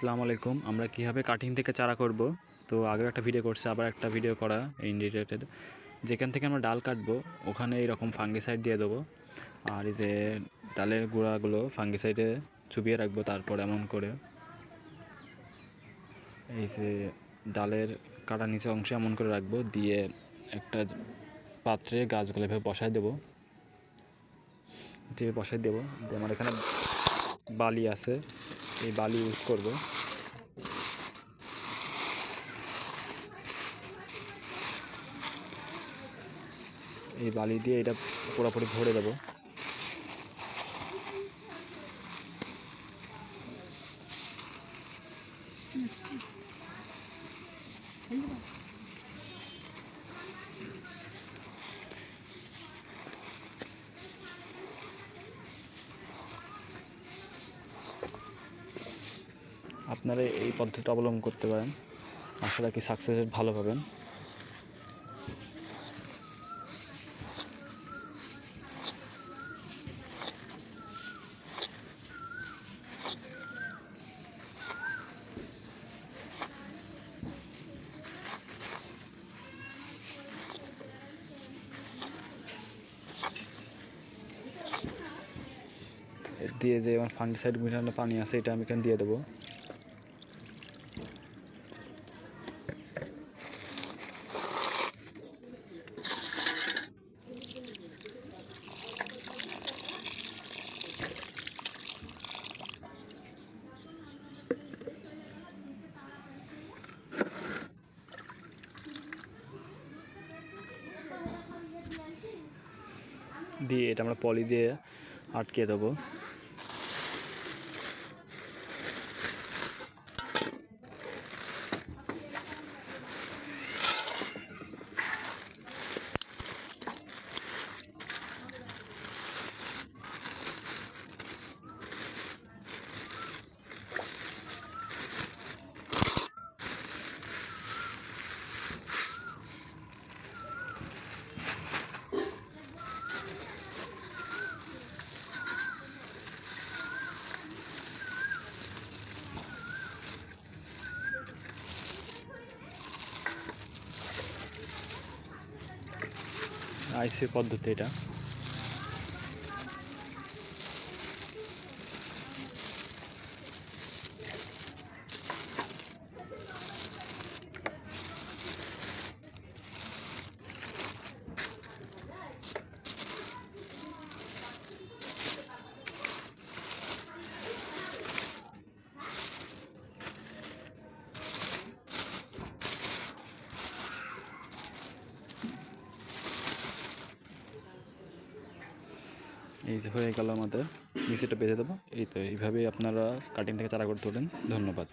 আসসালামু আলাইকুম। আমরা কীভাবে কাটিং থেকে চারা করব? তো আগের একটা ভিডিও করছে, আবার একটা ভিডিও করা এই যেখান থেকে আমরা ডাল কাটবো, ওখানে এইরকম ফাঙ্গিসাইড দিয়ে দেবো। আর এই যে ডালের গোড়াগুলো ফাঙ্গিসাইডে চুবিয়ে রাখব তারপর এমন করে। এই যে ডালের কাটা নিচে অংশ এমন করে রাখব, দিয়ে একটা পাত্রে গাছগুলো এভাবে বসায় দেবো। যে বসাই দেবো দিয়ে আমার এখানে বালি আছে। এই বালি ইউজ করব। এই বালি দিয়ে এটা পুরোপুরি ভরে দেবো। আপনারা এই পদ্ধতি অবলম্বন করতে পারেন। আশা রাখি সাকসেস ভালো পাবেন। দিয়ে যে আমার ফাঙ্গিসাইড মিলানো পানি আছে, এটা আমি এখানে দিয়ে দেবো। দিয়ে এটা আমরা পলি দিয়ে আটকে দেবো। আইসি পদ্ধতি এটা। এই হয়ে গেল আমাদের মিক্সিটা বেঁধে দেবো। এই তো এইভাবেই আপনারা কাটিং থেকে চারা করে তোলেন। ধন্যবাদ।